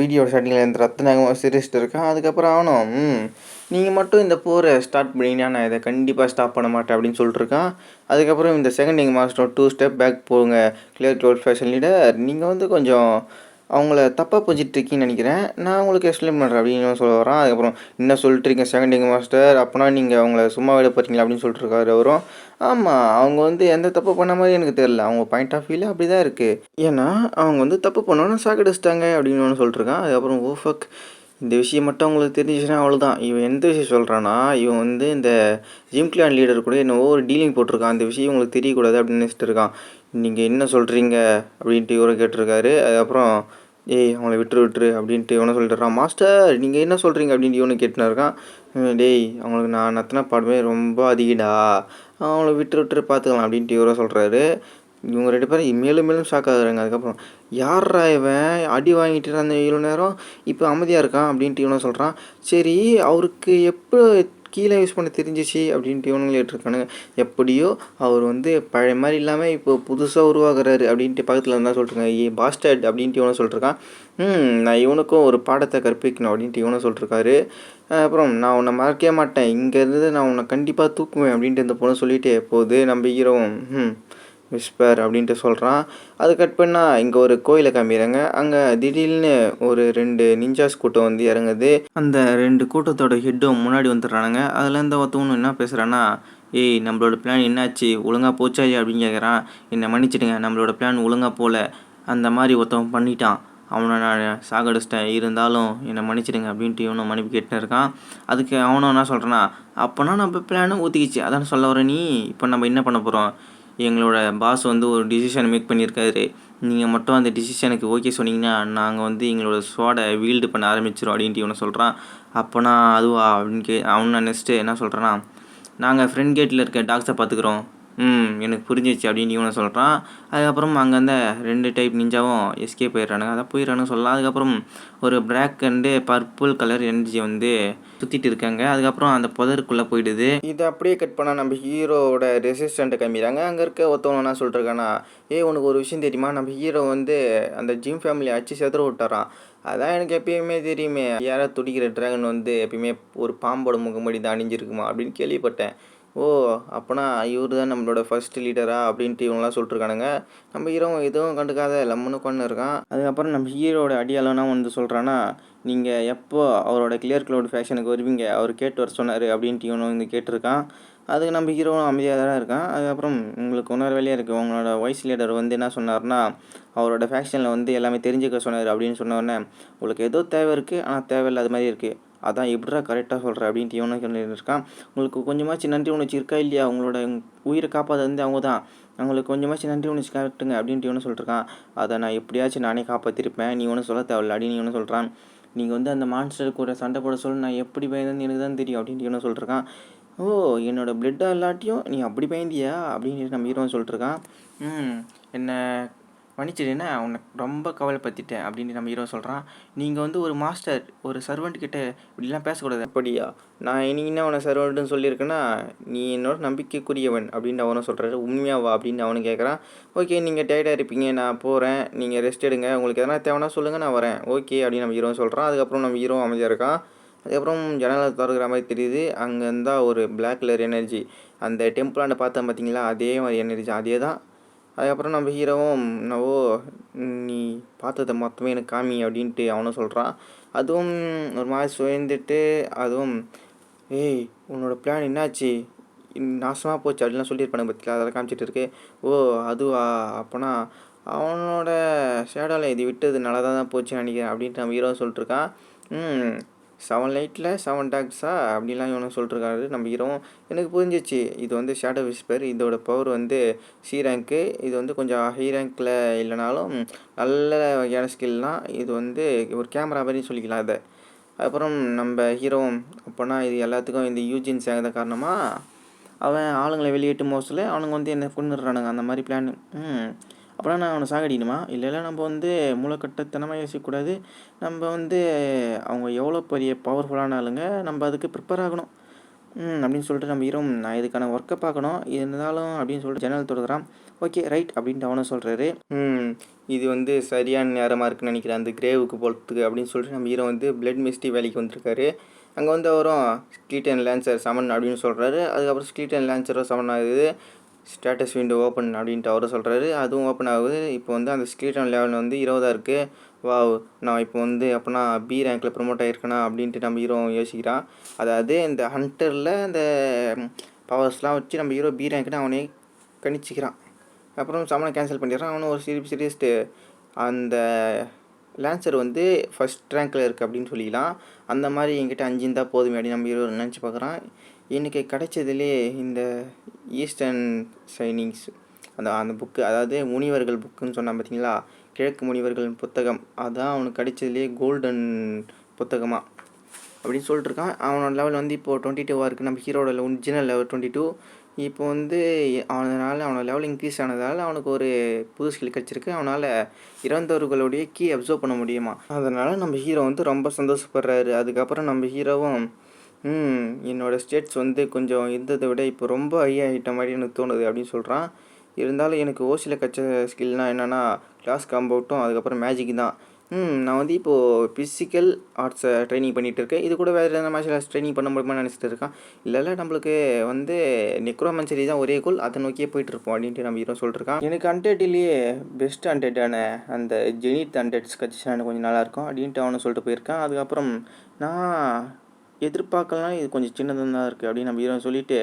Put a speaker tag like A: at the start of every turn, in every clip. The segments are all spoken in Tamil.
A: வீடியோ ஸ்டார்டிங்கில் இந்த ரத்னாகமாக சிரிச்சிட்டு இருக்கான் அதுக்கப்புறம் அவனும் நீங்கள் மட்டும் இந்த போரை ஸ்டார்ட் பண்ணிங்கன்னா நான் இதை கண்டிப்பாக ஸ்டாப் பண்ண மாட்டேன் அப்படின்னு சொல்லிட்டுருக்கான் அதுக்கப்புறம் இந்த செகண்ட் இங் மாஸ்டர் டூ ஸ்டெப் பேக் போங்க கிளியர் க்ளோட் ஃபேஷன் லீடர் நீங்கள் வந்து கொஞ்சம் அவங்கள தப்பாக புரிஞ்சிட்டு இருக்கீங்கன்னு நினைக்கிறேன். நான் உங்களுக்கு எக்ஸ்பிளைன் பண்ணுறேன் அப்படின்னு சொல்ல வரான் அதுக்கப்புறம் என்ன சொல்லிட்டுருக்கீங்க செகண்ட் இங்கே மாஸ்டர்? அப்போனா நீங்கள் அவங்கள சும்மா விட போகிறீங்களா அப்படின்னு சொல்லிட்டு இருக்காரு அவரும். ஆமாம் அவங்க வந்து எந்த தப்பு பண்ண மாதிரி எனக்கு தெரில அவங்க பாயிண்ட் ஆஃப் வியூவில் அப்படி தான் இருக்குது ஏன்னா அவங்க வந்து தப்பு பண்ணோன்னு சாக்கடிச்சிட்டாங்க அப்படின்னு ஒன்று சொல்லிட்டுருக்கான் அதுக்கப்புறம் ஓ ஃபக் இந்த விஷயம் மட்டும் அவங்களுக்கு தெரிஞ்சிச்சுன்னா அவ்வளோதான் இவன் எந்த விஷயம் சொல்கிறான்னா இவன் வந்து இந்த ஜிம் கிளான் லீடர் கூட என்னவோ ஒரு டீலிங் போட்டிருக்கான். அந்த விஷயம் உங்களுக்கு தெரியக்கூடாது அப்படின்னு நினச்சிட்டு இருக்கான். நீங்கள் என்ன சொல்கிறீங்க அப்படின்ட்டு இவரை கேட்டிருக்காரு. அதுக்கப்புறம் ஏய் அவங்கள விட்டுரு விட்டுரு அப்படின்ட்டு இவனை சொல்லிட்டுறான் மாஸ்டர் நீங்கள் என்ன சொல்கிறீங்க அப்படின்ட்டு இவனை கேட்டுனா இருக்கான். டேய் அவங்களுக்கு நான் நத்தனா பாடமே ரொம்ப அதிகடா. அவங்கள விட்டு விட்டுரு பார்த்துக்கலாம் அப்படின்ட்டு இவரோ சொல்கிறாரு இவங்க ரெண்டு பேரும் மேலும் மேலும் ஷாக் ஆகுறாங்க. அதுக்கப்புறம் யார்ரா இவன்? அடி வாங்கிட்டு இருந்த இவ்வளோ நேரம்? இப்போ அமைதியாக இருக்கான்? அப்படின்ட்டு இவனை சொல்கிறான் சரி அவருக்கு எப்போ கீழே யூஸ் பண்ண தெரிஞ்சிச்சு அப்படின்ட்டு இவனுங்களே இருக்கானுங்க எப்படியோ அவர் வந்து பழைய மாதிரி இல்லாமல் இப்போ புதுசாக உருவாகிறாரு அப்படின்ட்டு பக்கத்தில் இருந்தால் சொல்லிட்டுருக்காங்க. ஏ பாஸ்டர்ட் அப்படின்ட்டு இவனை சொல்லிட்டுருக்கான். ம் நான் இவனுக்கும் ஒரு பாடத்தை கற்பிக்கணும் அப்படின்ட்டு இவனை சொல்லிட்டுருக்காரு. அப்புறம் நான் உன்னை மறக்கவே மாட்டேன். இங்கேருந்து நான் உன்னை கண்டிப்பாக தூக்குவேன் அப்படின்ட்டு இந்த பொண்ணு சொல்லிட்டு போகுது. நம்ம ஹீரோவும் ம் விஸ்பர் அப்படின்ட்டு சொல்கிறான் அது கட் பண்ணால் இங்கே ஒரு கோயிலை காமிக்கிறாங்க. அங்கே திடீர்னு ஒரு ரெண்டு நிஞ்சாஸ் கூட்டம் வந்து இறங்குது. அந்த ரெண்டு கூட்டத்தோட ஹெட்டும் முன்னாடி வந்துடுறானுங்க. அதில் இந்த ஒருத்தவனு என்ன பேசுகிறான்னா ஏய் நம்மளோட பிளான் என்னாச்சு? ஒழுங்காக போச்சாயா அப்படின்னு கேட்குறான் என்னை மன்னிச்சிடுங்க நம்மளோட பிளான் ஒழுங்காக போகல அந்த மாதிரி ஒருத்தவன் பண்ணிட்டான். அவனை நான் சாகடிச்சிட்டேன். இருந்தாலும் என்னை மன்னிச்சிடுங்க அப்படின்ட்டு இவனும் மன்னிப்பு கேட்டுன்னு இருக்கான். அதுக்கு அவனும் என்ன சொல்கிறான்னா அப்போனா நம்ம பிளானும் ஊற்றிக்கிச்சு அதான் சொல்ல வர நீ? இப்போ நம்ம என்ன பண்ண போகிறோம் எங்களோட பாஸ் வந்து ஒரு டிசிஷன் மேக் பண்ணியிருக்காரு. நீங்கள் மட்டும் அந்த டிசிஷனுக்கு ஓகே சொன்னீங்கன்னா நாங்கள் வந்து எங்களோட ஸ்வாடை வீல்டு பண்ண ஆரம்பிச்சிடும் அப்படின்ட்டு இவனை சொல்கிறான் அப்போனா அதுவா? அப்படின்னு கே அவனை நெக்ஸ்ட்டு என்ன சொல்கிறான்னா நாங்கள் ஃப்ரண்ட் கேட்டில் இருக்க டாக்ஸை பார்த்துக்குறோம். ம் எனக்கு புரிஞ்சிச்சு அப்படின்னு இவனை சொல்கிறான் அதுக்கப்புறம் அங்கேருந்த ரெண்டு டைப் நிஞ்சாவும் எஸ்கே போயிடுறானுங்க அதான் போயிடுறானு சொல்லலாம். அதுக்கப்புறம் ஒரு black and purple colour energy வந்து சுற்றிட்டு இருக்காங்க. அதுக்கப்புறம் அந்த புதருக்குள்ளே போயிடுது. இதை அப்படியே கட் பண்ணால் நம்ம ஹீரோவோட ரெசிஸ்டண்ட்டை கம்மிறாங்க அங்கே இருக்க ஒருத்தவங்க என்ன சொல்லிட்டுருக்கானா ஏ உனக்கு ஒரு விஷயம் தெரியுமா? நம்ம ஹீரோ வந்து அந்த ஜிம் ஃபேமிலி அடிச்சு செதற விட்டாரான் அதான் எனக்கு எப்பயுமே தெரியுமே யாராவது துடிக்கிற ட்ராகன் வந்து எப்பயுமே ஒரு பாம்போட முகமடி தான் அணிஞ்சிருக்குமா? அப்படின்னு கேள்விப்பட்டேன். ஓ அப்போனா இவர் தான் நம்மளோட ஃபர்ஸ்ட் லீடரா அப்படின்ட்டு இவங்களாம் சொல்லிட்டுருக்கானுங்க. நம்ம ஹீரோ எதுவும் கண்டுக்காத லம்முன்னு கொண்டு இருக்கான். அதுக்கப்புறம் நம்ம ஹீரோட அடியாளனா வந்து சொல்கிறான்னா நீங்கள் எப்போ அவரோட கிளியர் க்ளவுட் ஃபேஷனுக்கு வருவீங்க? அவர் கேட்டு வர சொன்னார் அப்படின்ட்டு இவனும் வந்து கேட்டிருக்கான். அதுக்கு நம்ம ஹீரோவும் அமைதியாக தான் இருக்கான். அதுக்கப்புறம் உங்களுக்கு இன்னொரு வேலையாக இருக்குது உங்களோட வாய்ஸ் லீடர் வந்து என்ன சொன்னார்னா அவரோட ஃபேஷனில் வந்து எல்லாமே தெரிஞ்சுக்க சொன்னார் அப்படின்னு சொன்னோடனே உங்களுக்கு ஏதோ தேவை இருக்குது ஆனால் தேவையில்லாத மாதிரி இருக்குது அதான் எப்படிடா கரெக்டாக சொல்கிற அப்படின்ட்டு இவனுக்கு இருக்கான். உங்களுக்கு கொஞ்சமாச்சு நன்றி உணர்ச்சி இருக்கா இல்லையா? அவங்களோட உயிரை காப்பாற்றது வந்து அவங்க தான். அவங்களுக்கு கொஞ்சமாச்சு நன்றி உணர்ச்சி காட்டுங்க அப்படின்ட்டு இவனு சொல்லிருக்கான் அதை நான் எப்படியாச்சும் நானே காப்பாற்றிருப்பேன் நீ ஒன்றும் சொல்ல தேவையில்ல அப்படின்னு இவனு சொல்கிறான் நீங்கள் வந்து அந்த மான்ஸ்டர் கூட சண்டை போட சொல்ல நான் எப்படி பயந்தேன்னு எனக்கு தான் தெரியும் அப்படின்ட்டு இவனு சொல்லிருக்கான் ஓ என்னோட பிளட்டாக இல்லாட்டியும் நீ அப்படி பயந்தியா? அப்படின்னு நம்ம ஹீரோன்னு சொல்லிட்டுருக்கான். என்ன மன்னிச்சிடுன்னா உன்னை ரொம்ப கவலைப்படுத்திட்டேன் அப்படின்னு நம்ம ஹீரோ சொல்கிறான் நீங்கள் வந்து ஒரு மாஸ்டர் ஒரு சர்வெண்ட் கிட்டே இப்படிலாம் பேசக்கூடாது. அப்படியா? நான் இனி என்ன அவனை சர்வெண்ட்டுன்னு சொல்லியிருக்கேன்னா நீ என்னோட நம்பிக்கைக்குரியவன் அப்படின்னு அவனும் சொல்கிறாரு உண்மையாவா அப்படின்னு அவனும் கேட்குறான் ஓகே நீங்கள் டயர்டாக இருப்பீங்க நான் போகிறேன் நீங்கள் ரெஸ்ட் எடுங்க. உங்களுக்கு எதனா தேவைன்னா சொல்லுங்கள் நான் வரேன். ஓகே அப்படின்னு நம்ம ஹீரோ சொல்கிறான் அதுக்கப்புறம் நம்ம ஹீரோ அமைதியாக இருக்கான். அதுக்கப்புறம் ஜன்னலை திறக்கிற மாதிரி தெரியுது. அங்கே இருந்தால் ஒரு பிளாக் கலர் எனர்ஜி அந்த டெம்பிளாண்ட பார்த்தா பார்த்தீங்களா அதே மாதிரி எனர்ஜி அதே தான் அதுக்கப்புறம் நம்ம ஹீரோவும் என்னவோ நீ பார்த்ததை மொத்தமே எனக்கு காமி அப்படின்ட்டு அவனும் சொல்கிறான் அதுவும் ஒரு மாதிரி சுயந்துட்டு அதுவும் ஏய் உன்னோட பிளான் என்னாச்சு? நாசமாக போச்சு அப்படிலாம் சொல்லியிருப்பானு பற்றில அதெல்லாம் காமிச்சிட்டு இருக்கு. ஓ அதுவா? அப்போனா அவனோட ஷேடோவில் இது விட்டது நல்லா தான் போச்சுன்னு நினைக்கிறேன் அப்படின்ட்டு நம்ம ஹீரோ சொல்லிட்டுருக்கான் ம் செவன் லைட்டில் செவன் டாக்ஸா? அப்படிலாம் இவனை சொல்லிட்டுருக்காரு நம்ம ஹீரோ எனக்கு புரிஞ்சிச்சு. இது வந்து ஷேடோ விஸ்பர் இதோட பவர் வந்து சி ரேங்க்கு இது வந்து கொஞ்சம் ஹை ரேங்க்கில் இல்லைனாலும் நல்ல வகையான ஸ்கில்லாம் இது வந்து ஒரு கேமரா மாதிரி சொல்லிக்கலாம் அதை அப்புறம் நம்ம ஹீரோ அப்போனா இது எல்லாத்துக்கும் இந்த யூஜின் சேகத காரணமாக அவன் ஆளுங்களை வெளியேட்டு மோஸ்டில் அவனுங்க வந்து என்ன கொண்டுடுறானுங்க அந்த மாதிரி பிளான் ம் அப்புறம் நான் அவனை சாகடிக்கணுமா? இல்லை இல்லை நம்ம வந்து மூளைக்கட்டத்தனமாக யோசிக்கக்கூடாது. நம்ம வந்து அவங்க எவ்வளோ பெரிய பவர்ஃபுல்லான ஆளுங்க நம்ம அதுக்கு ப்ரிப்பேர் ஆகணும். அப்படின்னு சொல்லிட்டு நம்ம ஹீரோ நான் இதுக்கான ஒர்க்கை பார்க்கணும். இருந்தாலும் அப்படின்னு சொல்லிட்டு ஜன்னல் தொடர்கிறான். ஓகே ரைட் அப்படின்ட்டு அவனும் சொல்கிறாரு இது வந்து சரியான நேரமாக இருக்குன்னு நினைக்கிறேன். அந்த கிரேவுக்கு போகிறதுக்கு அப்படின்னு சொல்லிட்டு நம்ம ஹீரோ வந்து பிளட் மிஸ்டி வேலைக்கு வந்திருக்காரு. அங்கே வந்து அவரும் ஸ்கீட் அண்ட் லேன்சர் சமன் அப்படின்னு சொல்கிறாரு அதுக்கப்புறம் ஸ்கீட் அண்ட் லேன்சரும் சமன் ஆகுது. ஸ்டேட்டஸ் விண்டோ ஓப்பன் அப்படின்ட்டு அவரும் சொல்கிறாரு அதுவும் ஓப்பன் ஆகுது. இப்போ வந்து அந்த ஸ்கில் அண்ட் லெவல் வந்து இருபதாக இருக்குது வாவ் நான் இப்போ வந்து அப்போனா பி ரேங்கில் ப்ரொமோட் ஆகிருக்கேனா அப்படின்ட்டு நம்ம ஹீரோ யோசிக்கிறான். அதாவது இந்த ஹண்டரில் இந்த பவர்ஸ்லாம் வச்சு நம்ம ஹீரோ பி ரேங்க்னு அவனே கணிச்சிக்கிறான். அப்புறம் சமனை கேன்சல் பண்ணிடுறான். அவனும் ஒரு சீரியஸ் சீரியஸ்ட்டு அந்த லான்சர் வந்து ஃபஸ்ட் ரேங்க்கில் இருக்குது அப்படின்னு சொல்லிக்கலாம். அந்த மாதிரி என்கிட்ட அஞ்சு இருந்தால் போதுமே அப்படின்னு நம்ம ஹீரோ நினச்சி பார்க்குறான். எனக்கு கிடைச்சதுலே இந்த ஈஸ்டர்ன் சைனிங்ஸ் அந்த அந்த புக்கு அதாவது முனிவர்கள் புக்குன்னு சொன்னான் பார்த்தீங்களா கிழக்கு முனிவர்கள் புத்தகம். அதுதான் அவனுக்கு கிடைச்சதுலேயே கோல்டன் புத்தகமாக அப்படின்னு சொல்லிட்டுருக்கான் அவனோட லெவல் வந்து இப்போது டுவெண்ட்டி டூவாக இருக்குது நம்ம ஹீரோட ஒரிஜினல் லெவல் டுவெண்ட்டி டூ இப்போ வந்து அவனால் அவனோட லெவல் இன்க்ரீஸ் ஆனதால் அவனுக்கு ஒரு புது ஸ்கில் கிடச்சிருக்கு. அவனால் இறந்தவர்களுடைய கீ அப்சர்வ் பண்ண முடியுமா? அதனால் நம்ம ஹீரோ வந்து ரொம்ப சந்தோஷப்படுறாரு. அதுக்கப்புறம் நம்ம ஹீரோவும் ம் என்னோடய ஸ்டேட்ஸ் வந்து கொஞ்சம் இருந்ததை விட இப்போ ரொம்ப ஹை ஆகிட்ட மாதிரி எனக்கு தோணுது அப்படின்னு சொல்கிறான் இருந்தாலும் எனக்கு ஓசியில் கச்ச ஸ்கில்னால் என்னென்னா கிளாஸ் காம்பவுட்டும் அதுக்கப்புறம் மேஜிக் தான். ம் நான் வந்து இப்போது ஃபிசிக்கல் ஆர்ட்ஸை ட்ரைனிங் பண்ணிகிட்டு இருக்கேன். இது கூட வேறு எதனா மார்ஷியல் ஆர்ட்ஸ் ட்ரைனிங் பண்ண முடியுமா நினச்சிட்டு இருக்கான். இல்லைல்ல நம்மளுக்கு வந்து நெக்ரோமன்சரி தான் ஒரே கோல் அதை நோக்கியே போயிட்டுருப்போம் அப்படின்ட்டு நம்ம ஹீரோ சொல்லிட்டுருக்கான் எனக்கு அண்டேட்டிலேயே பெஸ்ட் அண்டேட்டான அந்த ஜெனித் அண்டேட்ஸ் கட்சினா எனக்கு கொஞ்சம் நல்லாயிருக்கும் அப்படின்ட்டு அவனை சொல்லிட்டு போயிருக்கான். அதுக்கப்புறம் நான் எதிர்பார்க்கலாம் இது கொஞ்சம் சின்னதாக தான் இருக்குது அப்படின்னு நம்ம ஹீரோ சொல்லிவிட்டு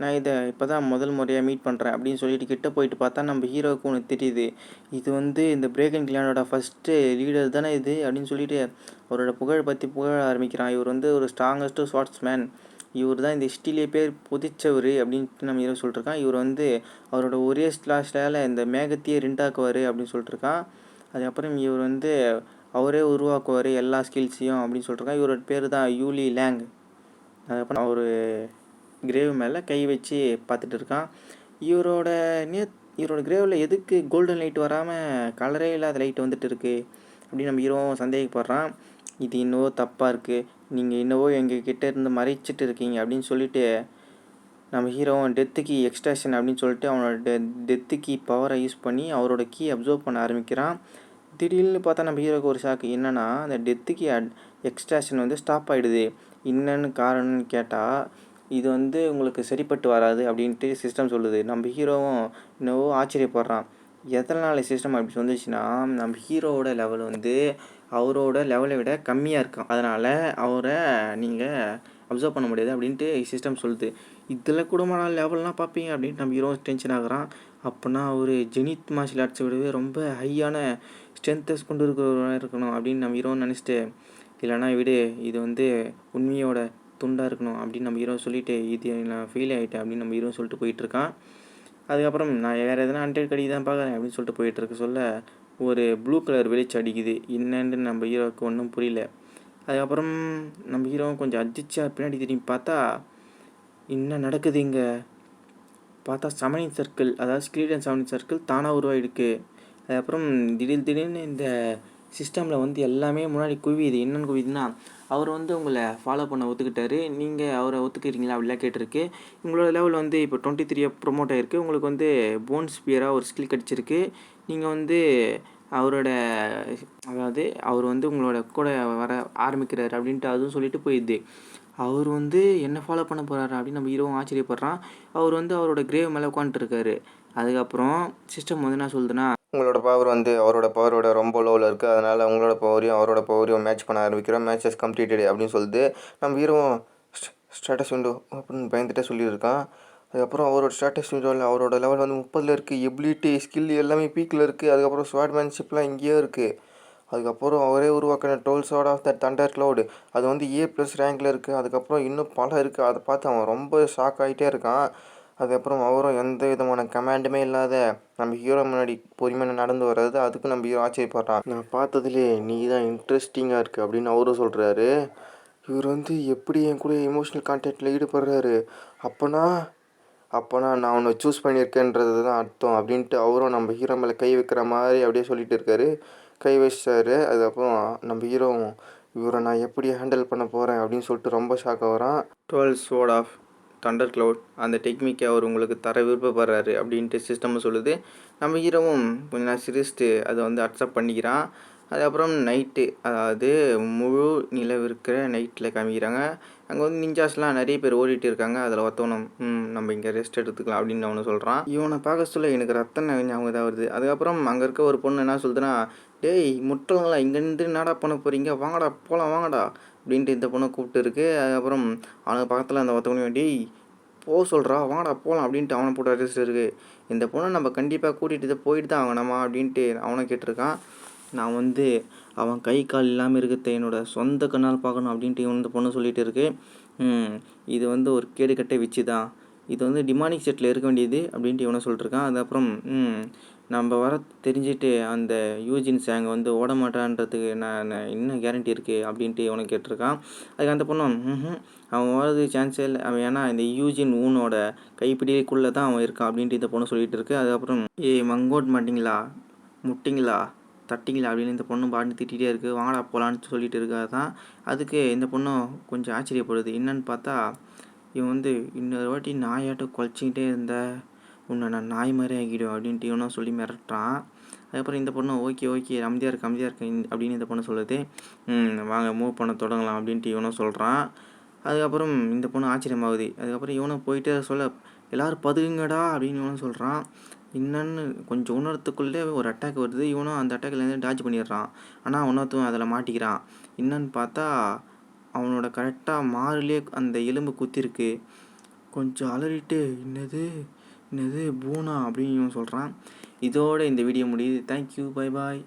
A: நான் இதை இப்போ தான் முதல் முறையாக மீட் பண்ணுறேன் அப்படின்னு சொல்லிட்டு கிட்ட போயிட்டு பார்த்தா நம்ம ஹீரோவுக்கு ஒன்று தெரியுது. இது வந்து இந்த பிரேக் அண்ட் கிளானோட ஃபஸ்ட்டு லீடர் தானே இது அப்படின்னு சொல்லிட்டு அவரோட புகழ் பற்றி புகழ ஆரம்பிக்கிறான். இவர் வந்து ஒரு ஸ்ட்ராங்கஸ்ட்டு ஸ்வாட்ஸ் மேன் இவர் தான் இந்த ஹிஸ்ட்ரியிலே பேர் புதிச்சவர் அப்படின்ட்டு நம்ம ஹீரோ சொல்லிட்டுருக்கான். இவர் வந்து அவரோட ஒரே ஸ்லாஷால் இந்த மேகத்தையே ரெண்டாக்குவார் அப்படின்னு சொல்லிட்டுருக்கான். அதுக்கப்புறம் இவர் வந்து அவரே உருவாக்குவார் எல்லா ஸ்கில்ஸையும் அப்படின்னு சொல்லிட்டுருக்கான் இவரோட பேர் தான் யூலி லேங் அதுக்கப்புறம் அவர் கிரேவ் மேலே கை வச்சு பார்த்துட்டு இருக்கான். இவரோட நே இவரோட கிரேவில் எதுக்கு கோல்டன் லைட் வராமல் கலரே இல்லாத லைட் வந்துட்டு இருக்குது அப்படின்னு நம்ம ஹீரோவும் சந்தேகப்படுறான். இது இன்னவோ தப்பாக இருக்குது நீங்கள் இன்னவோ எங்கள் கிட்டே இருந்து மறைச்சிட்டு இருக்கீங்க அப்படின்னு சொல்லிட்டு நம்ம ஹீரோவும் டெத்துக்கு எக்ஸ்ட்ராஷன் அப்படின்னு சொல்லிட்டு அவனோட டெ பவரை யூஸ் பண்ணி அவரோட கீ அப்சர்வ் பண்ண ஆரம்பிக்கிறான். திடீர்னு பார்த்தா நம்ம ஹீரோக்கு ஒரு ஷாக்கு என்னென்னா அந்த டெத்துக்கு கீ எக்ஸ்ட்ராஷன் வந்து ஸ்டாப் ஆகிடுது என்னன்னு காரணம்னு கேட்டால் இது வந்து உங்களுக்கு சரிப்பட்டு வராது அப்படின்ட்டு சிஸ்டம் சொல்லுது. நம்ம ஹீரோவும் இன்னவோ ஆச்சரியப்படுறான். எதனால் சிஸ்டம் அப்படி வந்துச்சுன்னா நம்ம ஹீரோவோட லெவல் வந்து அவரோட லெவலை விட கம்மியாக இருக்கும். அதனால் அவரை நீங்கள் அப்சர்வ் பண்ண முடியாது அப்படின்ட்டு சிஸ்டம் சொல்லுது. இதில் கூடமான லெவல்லாம் பார்ப்பீங்க அப்படின்ட்டு நம்ம ஹீரோ டென்ஷன் ஆகுறான். அப்படின்னா அவர் ஜெனித் மார்ஷியல் ஆர்ட்ஸை விடவே ரொம்ப ஹையான ஸ்ட்ரென்த்தஸ் கொண்டு இருக்கிறவராக இருக்கணும் அப்படின்னு நம்ம ஹீரோ நினச்சிட்டு இல்லைனா விடு இது வந்து உண்மையோட துண்டாக இருக்கணும் அப்படின்னு நம்ம ஹீரோ சொல்லிவிட்டு இது நான் ஃபெயில் ஆகிட்டேன் அப்படின்னு நம்ம ஹீரோ சொல்லிட்டு போயிட்டுருக்கான். அதுக்கப்புறம் நான் வேறு எதனா ஹண்ட்ரட் கடிக்கு தான் பார்க்குறேன் அப்படின்னு சொல்லிட்டு போயிட்டுருக்க சொல்ல ஒரு ப்ளூ கலர் வெளிச்சம் அடிக்குது. என்னன்னு நம்ம ஹீரோவுக்கு ஒன்றும் புரியல. அதுக்கப்புறம் நம்ம ஹீரோவும் கொஞ்சம் அடிச்சா பின்னாடி திரும்பி பார்த்தா என்ன நடக்குது இங்கே? பார்த்தா சமனிங் சர்க்கிள் அதாவது ஸ்கிரீட் அண்ட் சர்க்கிள் தானாக உருவாயிருக்கு. அதுக்கப்புறம் திடீர் திடீர்னு இந்த சிஸ்டமில் வந்து எல்லாமே முன்னாடி குவியுது. என்னென்னு குவியுதுன்னா அவர் வந்து உங்களை ஃபாலோ பண்ண ஒத்துக்கிட்டாரு. நீங்கள் அவரை ஒத்துக்கிறீங்களா அப்படிலாம் கேட்டிருக்கு. உங்களோட லெவல் வந்து இப்போ டுவெண்ட்டி த்ரீ ப்ரொமோட் ஆகிருக்கு உங்களுக்கு வந்து போன் ஸ்பியராக ஒரு ஸ்கில் கிடச்சிருக்கு. நீங்கள் வந்து அவரோட அதாவது அவர் வந்து உங்களோட கூட வர ஆரம்பிக்கிறார் அப்படின்ட்டு அதுவும் சொல்லிட்டு போயிடுது. அவர் வந்து என்ன ஃபாலோ பண்ண போகிறாரு அப்படின்னு நம்ம ஹீரோவும் ஆச்சரியப்படுறான் அவர் வந்து அவரோட கிரேவ் மேலே உட்காந்துருக்காரு அதுக்கப்புறம் சிஸ்டம் வந்து என்ன சொல்லுதுன்னா உங்களோட பவர் வந்து அவரோட பவரோட ரொம்ப லோவில் இருக்குது அதனால் உங்களோட பவரையும் அவரோட பவரையும் மேட்ச் பண்ண ஆரம்பிக்கிறோம். மேட்சஸ் கம்ப்ளீட்டடு அப்படின்னு சொல்லிட்டு நம்ம ஹீரோவும் ஸ்டேட்டஸ் விண்டோ அப்படின்னு பயந்துகிட்டே சொல்லியிருக்கான். அதுக்கப்புறம் அவரோட ஸ்டேட்டஸ் விண்டோவில் அவரோட லெவல் வந்து முப்பதில் இருக்குது எபிலிட்டி ஸ்கில் எல்லாமே பீக்கில் இருக்குது அதுக்கப்புறம் ஸ்வாட்மேன்ஷிப்லாம் இங்கேயே இருக்குது அதுக்கப்புறம் அவரே உருவாக்கின tolls ad of the thunder cloud அது வந்து ஏ ப்ளஸ் ரேங்கில் இருக்குது அதுக்கப்புறம் இன்னும் பல இருக்குது அதை பார்த்து அவன் ரொம்ப ஷாக் ஆகிட்டே இருக்கான். அதுக்கப்புறம் அவரும் எந்த விதமான கமாண்டுமே இல்லாத நம்ம ஹீரோ முன்னாடி பொறுமையாக நடந்து வர்றது அதுக்கு நம்ம ஹீரோ ஆச்சரியப்படுறான் நான் பார்த்ததுலே நீ தான் இன்ட்ரெஸ்டிங்காக இருக்குது அப்படின்னு அவரும் சொல்கிறாரு இவர் வந்து எப்படி என் கூட எமோஷ்னல் கான்டாக்டில் ஈடுபடுறாரு? அப்போனா அப்போனா நான் உன்னை சூஸ் பண்ணியிருக்கேன்றது தான் அர்த்தம் அப்படின்ட்டு அவரும் நம்ம ஹீரோ மேலே கை வைக்கிற மாதிரி அப்படியே சொல்லிட்டு இருக்காரு. கை வச்சாரு. அதுக்கப்புறம் நம்ம ஹீரோவும் இவரை நான் எப்படி ஹேண்டில் பண்ண போகிறேன் அப்படின்னு சொல்லிட்டு ரொம்ப ஷாக் ஆகிறான் duel shot of thunder cloud அந்த டெக்னிக்கை அவர் உங்களுக்கு தர விருப்பப்படுறாரு அப்படின்ட்டு சிஸ்டம் சொல்லுது. நம்ம ஹீரோவும் கொஞ்ச நேரம் சிரிச்சுட்டு அதை வந்து அக்செப்ட் பண்ணிக்கிறான். அதுக்கப்புறம் நைட்டு அதாவது முழு நிலவு இருக்கிற நைட்டில் காமிக்கிறாங்க அங்கே வந்து நிஞ்சாஸ்லாம் நிறைய பேர் ஓடிட்டு இருக்காங்க. அதில் ஒருத்தவனும் நம்ம இங்கே ரெஸ்ட் எடுத்துக்கலாம் அப்படின்னு அவனு சொல்கிறான் இவனை பார்க்க சொல்ல எனக்கு ரத்தம் ஞாபகம் தான் வருது. அதுக்கப்புறம் அங்கே இருக்க ஒரு பொண்ணு என்ன சொல்லுதுன்னா டேய் முட்டங்களா இங்கேருந்து என்னடா பண்ண போகிறீங்க வாங்கடா போகலாம் வாங்கடா. அப்படின்ட்டு இந்த பொண்ணை கூப்பிட்டு இருக்கு அதுக்கப்புறம் அவனுக்கு பக்கத்தில் அந்த ஒருத்தவனையும் டேய் போக சொல்கிறா வாடா போகலாம் அப்படின்ட்டு அவனை போட்டு அடிச்சுட்டு இருக்கு. இந்த பொண்ணை நம்ம கண்டிப்பாக கூட்டிகிட்டு போயிட்டு தான் ஆகணுமா அப்படின்ட்டு அவனை கேட்டிருக்கான். நான் வந்து அவன் கை கால் இல்லாமல் இருக்கிறத என்னோடய சொந்த கண்ணால் பார்க்கணும் அப்படின்ட்டு இவன் இந்த பொண்ணு சொல்லிகிட்டு இருக்கு. இது வந்து ஒரு கேடுகட்ட விச்சு தான். இது வந்து டிமானிக் செட்டில் இருக்க வேண்டியது அப்படின்ட்டு இவனை சொல்லிட்டுருக்கான் அதுக்கப்புறம் நம்ம வர தெரிஞ்சுட்டு அந்த யூஜின் சேங்கை வந்து ஓட மாட்டான்றதுக்கு நான் இன்னும் என்ன கேரண்டி இருக்குது அப்படின்ட்டு இவனை கேட்டிருக்கான். அதுக்கு அந்த பொண்ணும் அவன் வரது சான்ஸே இல்லை. அவன் ஏன்னா இந்த யூஜின் ஊனோட கைப்பிடிக்குள்ளே தான் அவன் இருக்கான் அப்படின்ட்டு இந்த பொண்ணு சொல்லிட்டு இருக்கு. அதுக்கப்புறம் ஏய் மங்கோட் மாட்டிங்களா? முட்டிங்களா? தட்டிங்களா? அப்படின்னு இந்த பொண்ணு பாட்டு திட்டிகிட்டே இருக்குது வாங்கடா போகலான்னு சொல்லிட்டு இருக்கா தான். அதுக்கு இந்த பொண்ணும் கொஞ்சம் ஆச்சரியப்படுது. என்னன்னு பார்த்தா இவன் வந்து இன்னொரு வாட்டி நாயாட்டம் குழச்சிக்கிட்டே இருந்த உன்னை நான் நாய் மாதிரி ஆகிடும் அப்படின்ட்டு இவனும் சொல்லி மிரட்டுறான். அதுக்கப்புறம் இந்த பொண்ணு ஓகே ஓகே அமைதியாக இருக்கு அமைதியாக இருக்கு அப்படின்னு இந்த பொண்ணு சொல்லுது. வாங்க மூவ் பண்ண தொடங்கலாம் அப்படின்ட்டு இவனும் சொல்கிறான் அதுக்கப்புறம் இந்த பொண்ணு ஆச்சரியமாகுது. அதுக்கப்புறம் இவனும் போயிட்டு சொல்ல எல்லாரும் பதுங்குங்கடா அப்படின்னு இவனும் சொல்கிறான் என்னன்னு கொஞ்சம் உணரத்துக்குள்ளே ஒரு அட்டாக் வருது. இவனும் அந்த அட்டாக்லேருந்து டாச் பண்ணிடுறான். ஆனால் இன்னொருத்தவன் அதில் மாட்டிக்கிறான். என்னன்னு பார்த்தா அவனோட கரெக்டாக மாறிலே அந்த எலும்பு குத்திருக்கு. கொஞ்சம் அலறிட்டு என்னது? என்னது பூனா அப்படின்னு சொல்கிறான் இதோட இந்த வீடியோ முடியுது. Thank you bye bye